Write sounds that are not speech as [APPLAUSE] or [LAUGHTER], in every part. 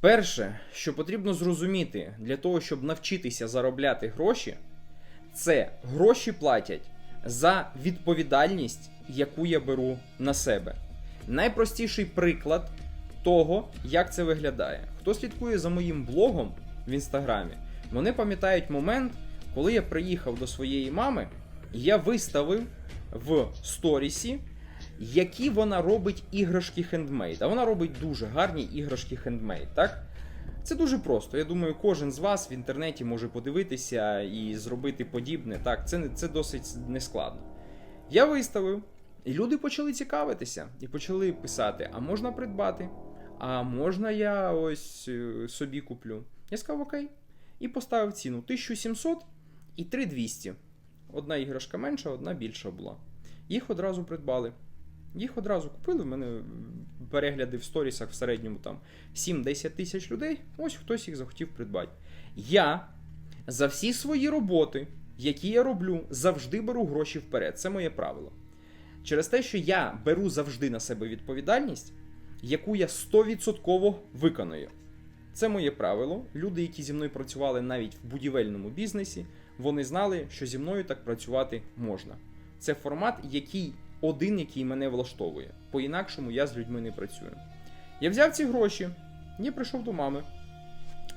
Перше, що потрібно зрозуміти для того, щоб навчитися заробляти гроші, це гроші платять за відповідальність, яку я беру на себе. Найпростіший приклад того, як це виглядає. Хто слідкує за моїм блогом в інстаграмі, вони пам'ятають момент, коли я приїхав до своєї мами, і я виставив в сторісі, які вона робить іграшки хендмейд. А вона робить дуже гарні іграшки хендмейд, так? Це дуже просто. Я думаю, кожен з вас в інтернеті може подивитися і зробити подібне. Так, це, це досить нескладно. Я виставив, і люди почали цікавитися і почали писати: а можна придбати? А можна я ось е, собі куплю? Я сказав окей. І поставив ціну 1700 і 3200. Одна іграшка менша, одна більша була. Їх одразу придбали. Їх одразу купили. В мене перегляди в сторісах в середньому там 7-10 тисяч людей. Ось хтось їх захотів придбати. Я за всі свої роботи, які я роблю, завжди беру гроші вперед. Це моє правило. Через те, що я беру завжди на себе відповідальність, яку я 100% виконую. Це моє правило. Люди, які зі мною працювали навіть в будівельному бізнесі, вони знали, що зі мною так працювати можна. Це формат, який один, який мене влаштовує. По-інакшому я з людьми не працюю. Я взяв ці гроші, я прийшов до мами,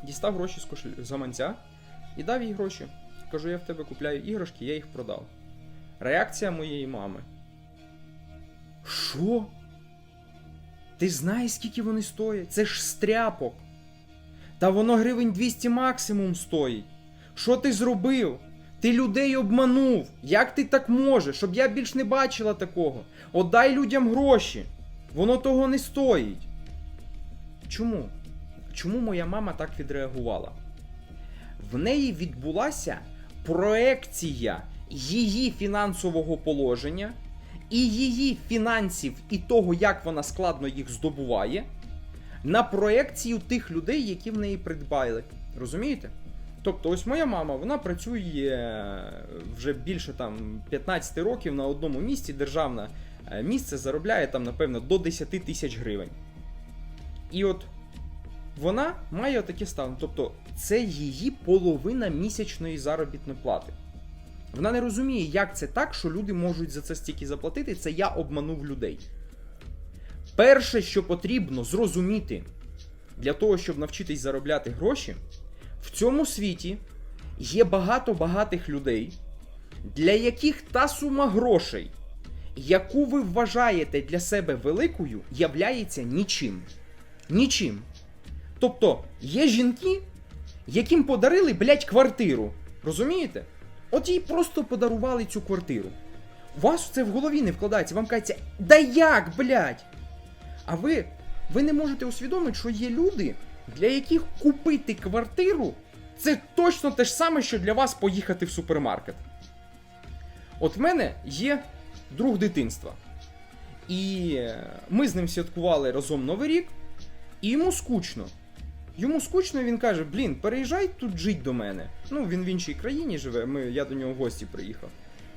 дістав гроші з кошель... з гаманця і дав їй гроші. Кажу, я в тебе купляю іграшки, я їх продав. Реакція моєї мами. Що? Ти знаєш, скільки вони стоять? Це ж стряпок. Та воно гривень 200 максимум стоїть. Що ти зробив? Ти людей обманув. Як ти так можеш? Щоб я більш не бачила такого. Отдай людям гроші. Воно того не стоїть. Чому? Чому моя мама так відреагувала? В неї відбулася проекція її фінансового положення і її фінансів і того, як вона складно їх здобуває, на проекцію тих людей, які в неї придбали. Розумієте? Тобто, ось моя мама, вона працює вже більше там 15 років на одному місці, державне е, місце заробляє там, напевно, до 10 тисяч гривень. І от вона має таке ставлення. Тобто, це її половина місячної заробітної плати. Вона не розуміє, як це так, що люди можуть за це стільки заплатити. Це я обманув людей. Перше, що потрібно зрозуміти для того, щоб навчитись заробляти гроші, в цьому світі є багато багатих людей, для яких та сума грошей, яку ви вважаєте для себе великою, являється нічим. Нічим. Тобто є жінки, яким подарили, блядь, квартиру. Розумієте? От їй просто подарували цю квартиру. У вас це в голові не вкладається, вам кажеться, да як, блядь? А ви, ви не можете усвідомити, що є люди, для яких купити квартиру це точно те ж саме, що для вас поїхати в супермаркет. От в мене є друг дитинства. І ми з ним святкували разом Новий рік, і йому скучно. Йому скучно, він каже: Блін, переїжджай тут жить до мене. Ну, він в іншій країні живе, ми, я до нього в гості приїхав.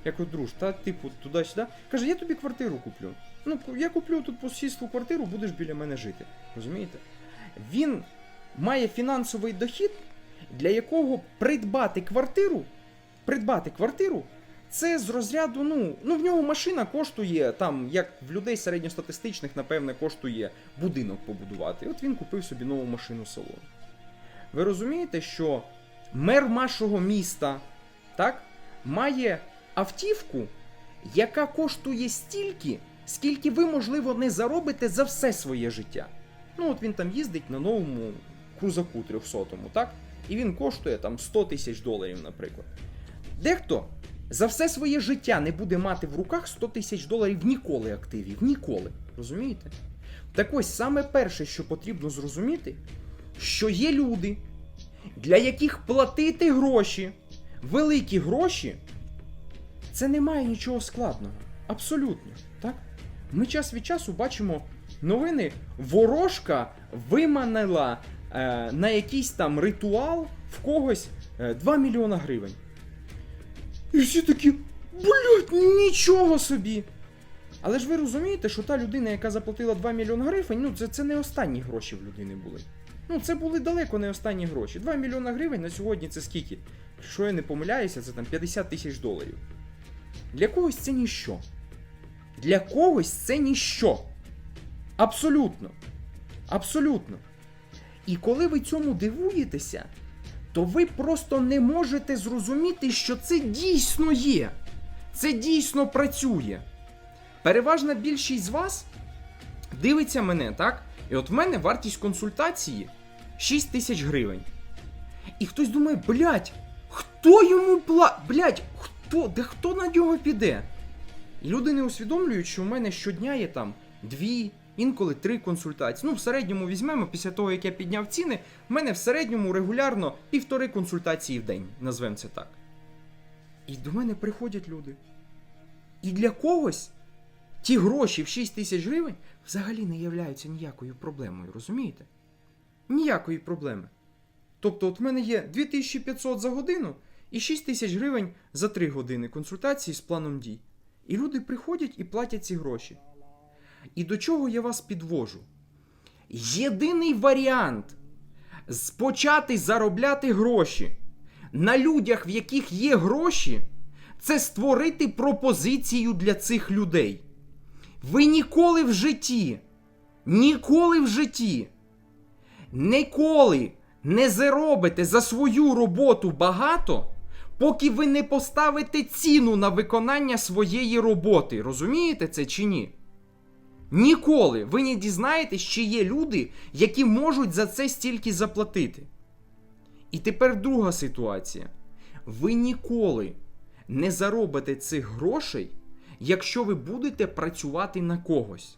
Я кажу, друж, та типу туди-сюди. Каже, я тобі квартиру куплю. Ну, я куплю тут по квартиру, будеш біля мене жити. Розумієте? Він має фінансовий дохід, для якого придбати квартиру, придбати квартиру, це з розряду, ну, ну в нього машина коштує, там, як в людей середньостатистичних, напевне, коштує будинок побудувати. От він купив собі нову машину салон. Ви розумієте, що мер нашого міста, так, має автівку, яка коштує стільки, скільки ви, можливо, не заробите за все своє життя. Ну, от він там їздить на новому крузаку 300 так? І він коштує там 100 тисяч доларів, наприклад. Дехто за все своє життя не буде мати в руках 100 тисяч доларів ніколи активів. Ніколи. Розумієте? Так ось саме перше, що потрібно зрозуміти, що є люди, для яких платити гроші, великі гроші, це немає нічого складного. Абсолютно. Так? Ми час від часу бачимо новини. Ворожка виманила на якийсь там ритуал в когось е, 2 мільйона гривень. І всі такі, блядь, нічого собі. Але ж ви розумієте, що та людина, яка заплатила 2 мільйони гривень, ну це, це не останні гроші в людини були. Ну, це були далеко не останні гроші. 2 мільйона гривень на сьогодні це скільки? Якщо я не помиляюся, це там 50 тисяч доларів. Для когось це ніщо. Для когось це ніщо. Абсолютно. Абсолютно. І коли ви цьому дивуєтеся, то ви просто не можете зрозуміти, що це дійсно є. Це дійсно працює. Переважна більшість з вас дивиться мене, так? І от в мене вартість консультації 6 тисяч гривень. І хтось думає, блядь, хто йому пла... Блядь, хто? Де хто на нього піде? І люди не усвідомлюють, що в мене щодня є там дві, інколи три консультації. Ну, в середньому візьмемо, після того, як я підняв ціни, в мене в середньому регулярно півтори консультації в день, назвемо це так. І до мене приходять люди. І для когось ті гроші в 6 тисяч гривень взагалі не являються ніякою проблемою, розумієте? Ніякої проблеми. Тобто, от в мене є 2500 за годину і 6 тисяч гривень за 3 години консультації з планом дій. І люди приходять і платять ці гроші. І до чого я вас підвожу? Єдиний варіант почати заробляти гроші на людях, в яких є гроші, це створити пропозицію для цих людей. Ви ніколи в житті, ніколи в житті, ніколи не заробите за свою роботу багато, поки ви не поставите ціну на виконання своєї роботи. Розумієте це чи ні? Ніколи ви не дізнаєтесь, чи є люди, які можуть за це стільки заплатити. І тепер друга ситуація. Ви ніколи не заробите цих грошей, якщо ви будете працювати на когось.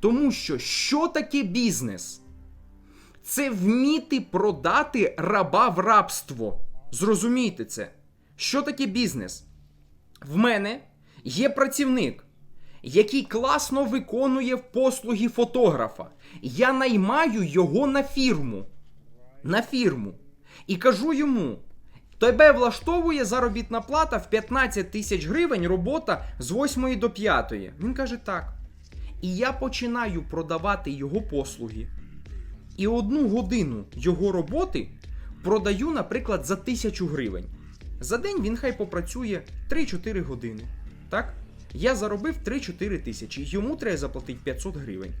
Тому що що таке бізнес? Це вміти продати раба в рабство. Зрозумійте це. Що таке бізнес? В мене є працівник, який класно виконує послуги фотографа. Я наймаю його на фірму. На фірму. І кажу йому: тебе влаштовує заробітна плата в 15 тисяч гривень робота з 8 до 5. Він каже так. І я починаю продавати його послуги. І одну годину його роботи продаю, наприклад, за тисячу гривень. За день він хай попрацює 3-4 години. Так? Я заробив 3-4 тисячі. Йому треба заплатити 500 гривень.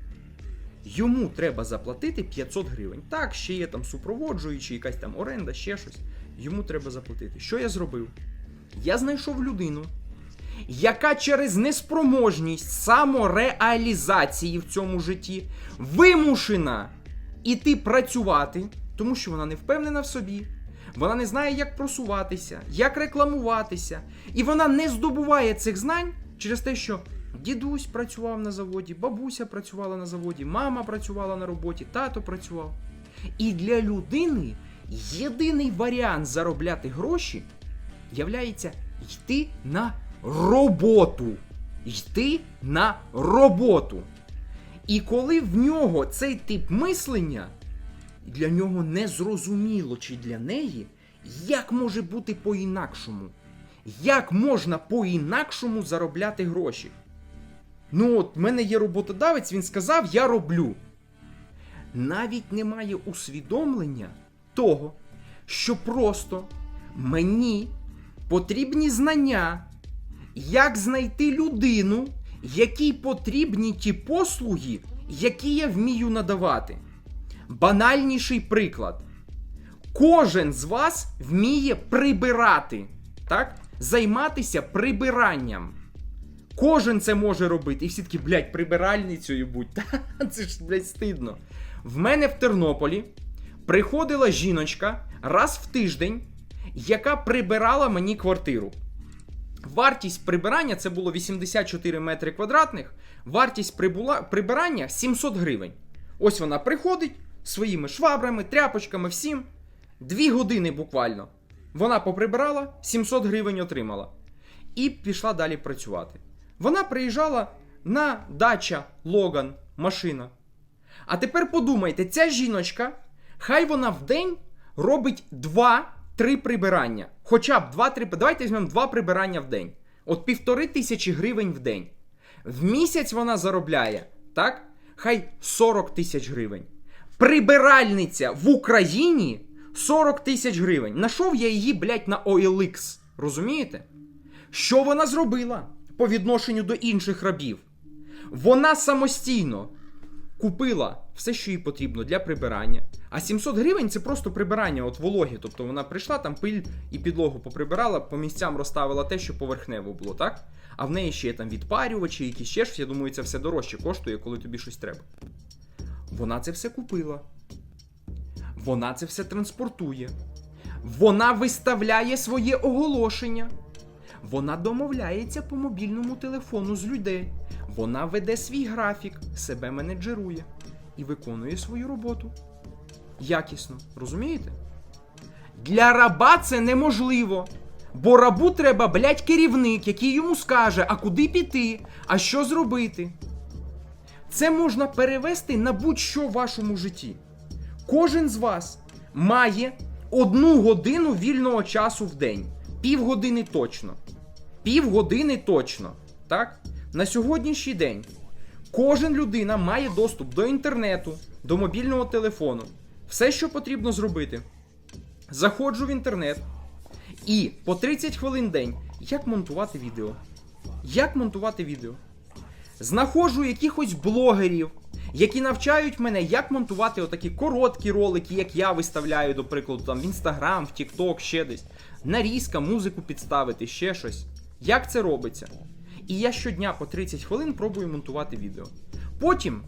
Йому треба заплатити 500 гривень. Так, ще є там супроводжуючий, якась там оренда, ще щось. Йому треба заплатити. Що я зробив? Я знайшов людину, яка через неспроможність самореалізації в цьому житті вимушена іти працювати, тому що вона не впевнена в собі. Вона не знає, як просуватися, як рекламуватися. І вона не здобуває цих знань через те, що дідусь працював на заводі, бабуся працювала на заводі, мама працювала на роботі, тато працював. І для людини єдиний варіант заробляти гроші являється йти на роботу. Йти на роботу. І коли в нього цей тип мислення, для нього не зрозуміло чи для неї, як може бути по-інакшому. Як можна по-інакшому заробляти гроші? Ну, от в мене є роботодавець, він сказав, я роблю. Навіть немає усвідомлення того, що просто мені потрібні знання, як знайти людину, якій потрібні ті послуги, які я вмію надавати. Банальніший приклад. Кожен з вас вміє прибирати, так? Займатися прибиранням. Кожен це може робити. І всі такі, блядь, прибиральницею будь. Та, [LAUGHS] це ж, блядь, стидно. В мене в Тернополі приходила жіночка раз в тиждень, яка прибирала мені квартиру. Вартість прибирання це було 84 метри квадратних. Вартість прибула, прибирання 700 гривень. Ось вона приходить своїми швабрами, тряпочками, всім. Дві години буквально. Вона поприбирала, 700 гривень отримала. І пішла далі працювати. Вона приїжджала на дача Логан, машина. А тепер подумайте, ця жіночка, хай вона в день робить 2-3 прибирання. Хоча б 2-3, давайте візьмемо 2 прибирання в день. От півтори тисячі гривень в день. В місяць вона заробляє, так? Хай 40 тисяч гривень. Прибиральниця в Україні 40 тисяч гривень. Нашов я її, блядь, на OLX. Розумієте? Що вона зробила по відношенню до інших рабів? Вона самостійно купила все, що їй потрібно для прибирання. А 700 гривень це просто прибирання от вологі. Тобто вона прийшла, там пиль і підлогу поприбирала, по місцям розставила те, що поверхнево було, так? А в неї ще є там відпарювачі, якісь ще щось. Я думаю, це все дорожче коштує, коли тобі щось треба. Вона це все купила. Вона це все транспортує. Вона виставляє своє оголошення. Вона домовляється по мобільному телефону з людей. Вона веде свій графік, себе менеджерує і виконує свою роботу. Якісно, розумієте? Для раба це неможливо. Бо рабу треба, блядь, керівник, який йому скаже, а куди піти, а що зробити. Це можна перевести на будь-що в вашому житті. Кожен з вас має одну годину вільного часу в день. Півгодини точно. Півгодини точно. Так? На сьогоднішній день кожен людина має доступ до інтернету, до мобільного телефону. Все, що потрібно зробити. Заходжу в інтернет і по 30 хвилин в день як монтувати відео. Як монтувати відео? Знаходжу якихось блогерів, які навчають мене, як монтувати отакі короткі ролики, як я виставляю, до прикладу, там в Інстаграм, в Тікток, ще десь. Нарізка, музику підставити, ще щось. Як це робиться? І я щодня по 30 хвилин пробую монтувати відео. Потім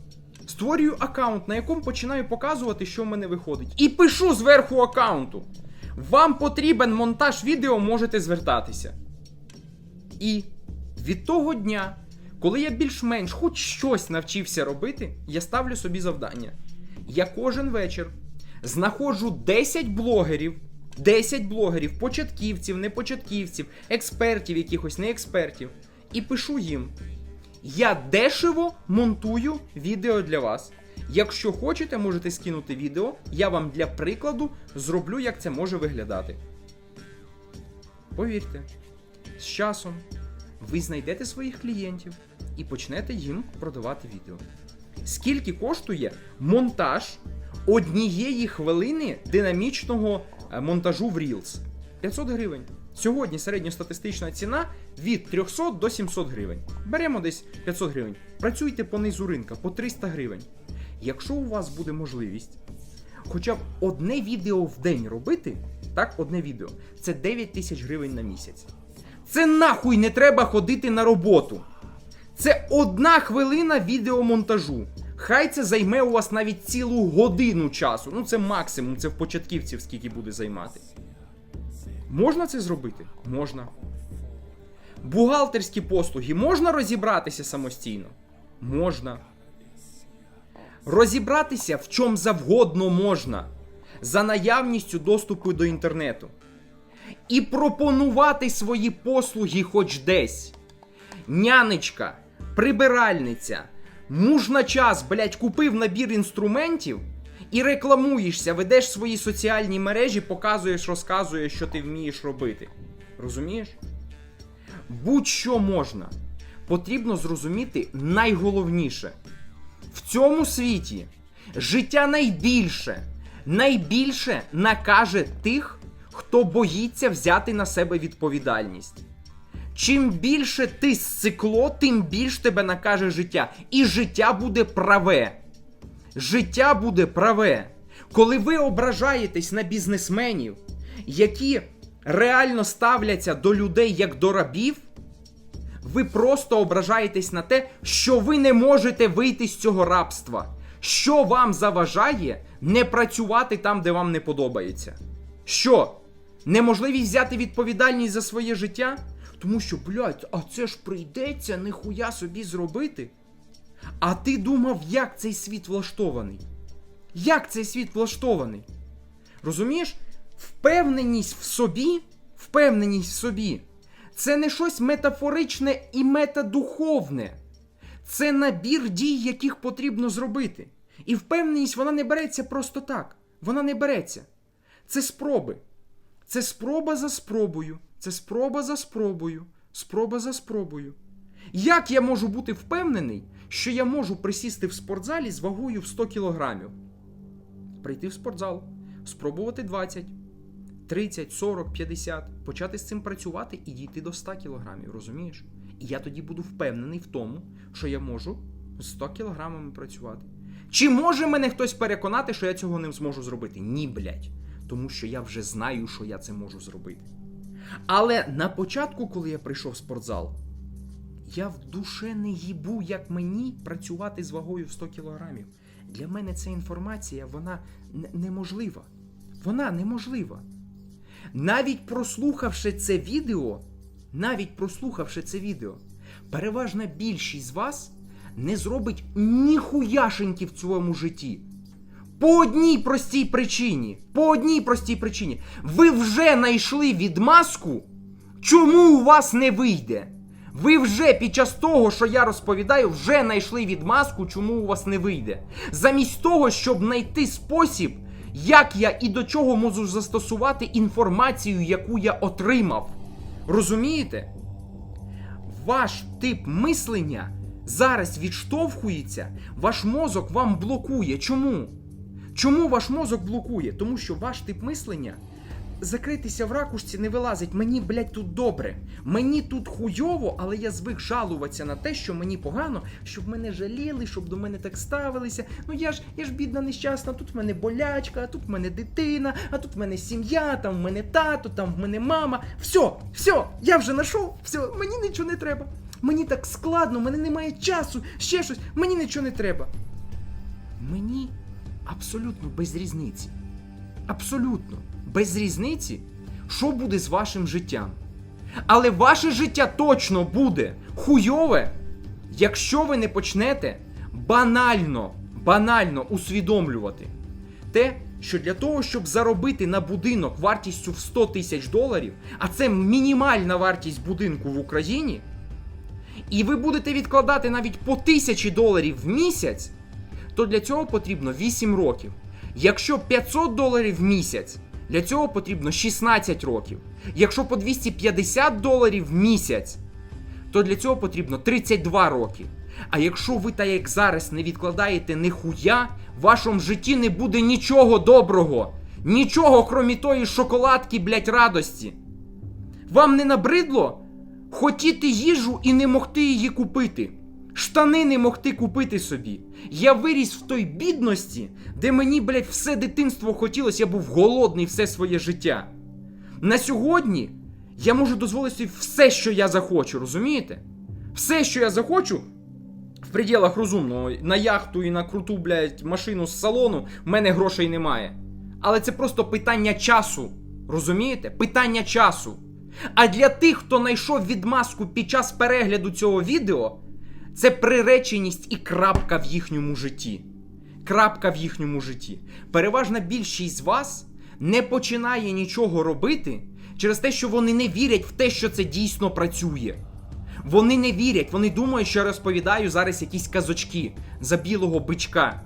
створюю аккаунт, на якому починаю показувати, що в мене виходить. І пишу зверху аккаунту. Вам потрібен монтаж відео, можете звертатися. І від того дня, коли я більш-менш хоч щось навчився робити, я ставлю собі завдання. Я кожен вечір знаходжу 10 блогерів, 10 блогерів, початківців, не початківців, експертів, якихось не експертів, і пишу їм: я дешево монтую відео для вас. Якщо хочете, можете скинути відео, я вам для прикладу зроблю, як це може виглядати. Повірте, з часом ви знайдете своїх клієнтів і почнете їм продавати відео. Скільки коштує монтаж однієї хвилини динамічного е, монтажу в Reels? 500 гривень. Сьогодні середньостатистична ціна від 300 до 700 гривень. Беремо десь 500 гривень. Працюйте по низу ринка, по 300 гривень. Якщо у вас буде можливість хоча б одне відео в день робити, так, одне відео, це 9 тисяч гривень на місяць. Це нахуй не треба ходити на роботу. Це одна хвилина відеомонтажу. Хай це займе у вас навіть цілу годину часу. Ну це максимум, це в початківців скільки буде займати. Можна це зробити? Можна. Бухгалтерські послуги можна розібратися самостійно? Можна. Розібратися в чому завгодно можна за наявністю доступу до інтернету. І пропонувати свої послуги хоч десь. Нянечка, прибиральниця, муж на час, блять, купив набір інструментів і рекламуєшся, ведеш свої соціальні мережі, показуєш, розказуєш, що ти вмієш робити. Розумієш? Будь-що можна. Потрібно зрозуміти найголовніше. В цьому світі життя найбільше, найбільше накаже тих, хто боїться взяти на себе відповідальність. Чим більше ти сцикло, тим більш тебе накаже життя. І життя буде праве. Життя буде праве. Коли ви ображаєтесь на бізнесменів, які реально ставляться до людей як до рабів, ви просто ображаєтесь на те, що ви не можете вийти з цього рабства. Що вам заважає не працювати там, де вам не подобається? Що? Неможливість взяти відповідальність за своє життя? Тому що, блядь, а це ж прийдеться нихуя собі зробити. А ти думав, як цей світ влаштований? Як цей світ влаштований? Розумієш? Впевненість в собі, впевненість в собі, це не щось метафоричне і метадуховне. Це набір дій, яких потрібно зробити. І впевненість вона не береться просто так. Вона не береться. Це спроби. Це спроба за спробою. Це спроба за спробою. Спроба за спробою. Як я можу бути впевнений, що я можу присісти в спортзалі з вагою в 100 кілограмів? прийти в спортзал, спробувати 20, 30, 40, 50, почати з цим працювати і дійти до 100 кілограмів, розумієш? І я тоді буду впевнений в тому, що я можу з 100 кілограмами працювати. Чи може мене хтось переконати, що я цього не зможу зробити? Ні, блядь. Тому що я вже знаю, що я це можу зробити. Але на початку, коли я прийшов в спортзал, я в душе не їбу, як мені працювати з вагою в 100 кілограмів. Для мене ця інформація, вона неможлива. Вона неможлива. Навіть прослухавши це відео, навіть прослухавши це відео, переважна більшість з вас не зробить ніхуяшеньки в цьому житті. По одній простій причині. По одній простій причині. Ви вже знайшли відмазку, чому у вас не вийде. Ви вже під час того, що я розповідаю, вже знайшли відмазку, чому у вас не вийде. Замість того, щоб знайти спосіб, як я і до чого можу застосувати інформацію, яку я отримав. Розумієте? Ваш тип мислення зараз відштовхується, ваш мозок вам блокує. Чому? Чому ваш мозок блокує? Тому що ваш тип мислення закритися в ракушці не вилазить. Мені, блядь, тут добре. Мені тут хуйово, але я звик жалуватися на те, що мені погано, щоб мене жаліли, щоб до мене так ставилися. Ну я ж я ж бідна нещасна, тут в мене болячка, а тут в мене дитина, а тут в мене сім'я, там в мене тато, там в мене мама. Все, все, я вже знайшов, все, мені нічого не треба. Мені так складно, мене немає часу, ще щось, мені нічого не треба. Мені абсолютно без різниці. Абсолютно без різниці, що буде з вашим життям. Але ваше життя точно буде хуйове, якщо ви не почнете банально, банально усвідомлювати те, що для того, щоб заробити на будинок вартістю в 100 тисяч доларів, а це мінімальна вартість будинку в Україні, і ви будете відкладати навіть по тисячі доларів в місяць, то для цього потрібно 8 років. Якщо 500 доларів в місяць, для цього потрібно 16 років. Якщо по 250 доларів в місяць, то для цього потрібно 32 роки. А якщо ви так як зараз не відкладаєте ніхуя, в вашому житті не буде нічого доброго. Нічого, крім тої шоколадки, блять, радості. Вам не набридло хотіти їжу і не могти її купити. Штани не могти купити собі. Я виріс в той бідності, де мені, блядь, все дитинство хотілося, я був голодний все своє життя. На сьогодні я можу дозволити все, що я захочу, розумієте? Все, що я захочу, в пределах розумного, на яхту і на круту, блядь, машину з салону, в мене грошей немає. Але це просто питання часу. Розумієте? Питання часу. А для тих, хто знайшов відмазку під час перегляду цього відео, це приреченість і крапка в їхньому житті. Крапка в їхньому житті. Переважна більшість з вас не починає нічого робити через те, що вони не вірять в те, що це дійсно працює. Вони не вірять, вони думають, що я розповідаю зараз якісь казочки за білого бичка.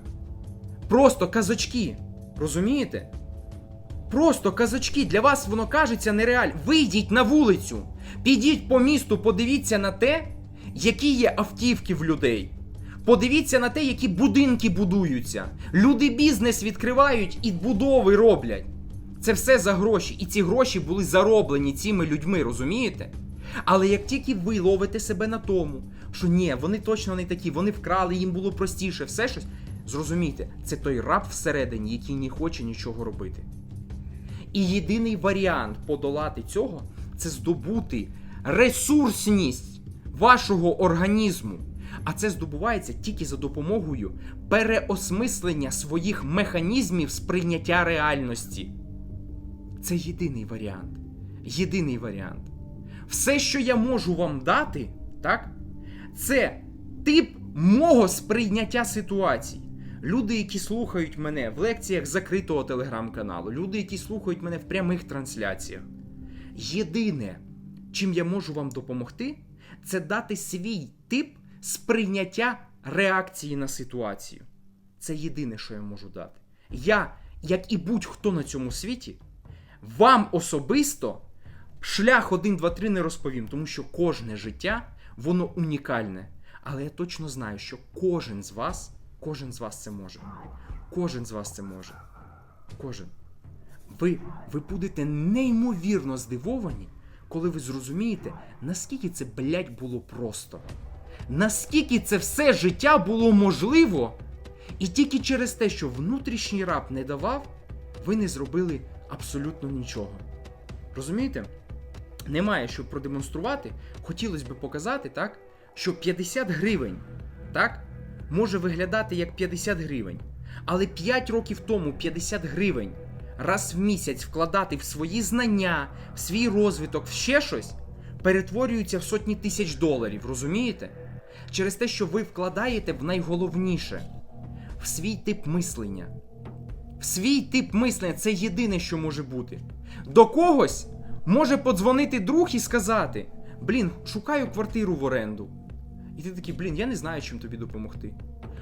Просто казочки. Розумієте? Просто казочки. Для вас воно кажеться нереально. Вийдіть на вулицю, підіть по місту, подивіться на те, які є автівки в людей. Подивіться на те, які будинки будуються. Люди бізнес відкривають і будови роблять. Це все за гроші. І ці гроші були зароблені цими людьми, розумієте? Але як тільки ви ловите себе на тому, що ні, вони точно не такі, вони вкрали, їм було простіше, все щось. Зрозумійте, це той раб всередині, який не хоче нічого робити. І єдиний варіант подолати цього це здобути ресурсність вашого організму. А це здобувається тільки за допомогою переосмислення своїх механізмів сприйняття реальності. Це єдиний варіант. Єдиний варіант. Все, що я можу вам дати, так? Це тип мого сприйняття ситуацій. Люди, які слухають мене в лекціях закритого телеграм-каналу, люди, які слухають мене в прямих трансляціях. Єдине, чим я можу вам допомогти, це дати свій тип сприйняття реакції на ситуацію. Це єдине, що я можу дати. Я, як і будь-хто на цьому світі, вам особисто шлях 1, 2, 3 не розповім, тому що кожне життя, воно унікальне. Але я точно знаю, що кожен з вас, кожен з вас це може. Кожен з вас це може. Кожен. Ви, ви будете неймовірно здивовані, коли ви зрозумієте, наскільки це, блядь, було просто. Наскільки це все життя було можливо, і тільки через те, що внутрішній раб не давав, ви не зробили абсолютно нічого. Розумієте? Немає що продемонструвати. Хотілося б показати, так, що 50 гривень, так, може виглядати як 50 гривень. Але 5 років тому 50 гривень раз в місяць вкладати в свої знання, в свій розвиток, в ще щось, перетворюються в сотні тисяч доларів, розумієте? Через те, що ви вкладаєте в найголовніше в свій тип мислення. В свій тип мислення це єдине, що може бути. До когось може подзвонити друг і сказати: Блін, шукаю квартиру в оренду. І ти такий, блін, я не знаю, чим тобі допомогти.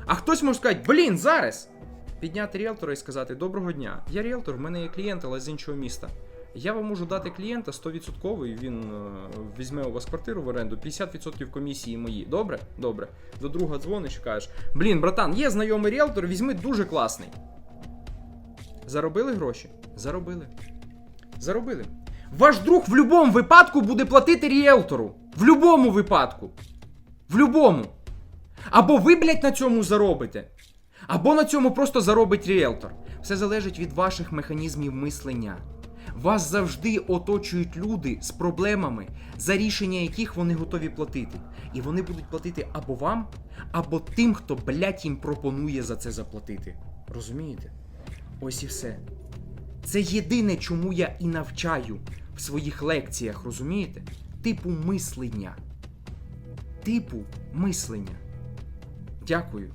А хтось може сказати, блін, зараз! Підняти ріелтора і сказати: Доброго дня, я ріелтор, в мене є клієнт, але з іншого міста. Я вам можу дати клієнта 100%, і він е, візьме у вас квартиру в оренду, 50% комісії мої. Добре? Добре. До друга дзвониш і кажеш: Блін, братан, є знайомий ріелтор, візьми дуже класний. Заробили гроші? Заробили. Заробили. Ваш друг в будь-якому випадку буде платити ріелтору. В будь-якому випадку. В будь-якому. Або ви, блядь, на цьому заробите. Або на цьому просто заробить ріелтор. Все залежить від ваших механізмів мислення. Вас завжди оточують люди з проблемами, за рішення яких вони готові платити. І вони будуть платити або вам, або тим, хто, блядь, їм пропонує за це заплатити. Розумієте? Ось і все. Це єдине, чому я і навчаю в своїх лекціях, розумієте? Типу мислення. Типу мислення. Дякую.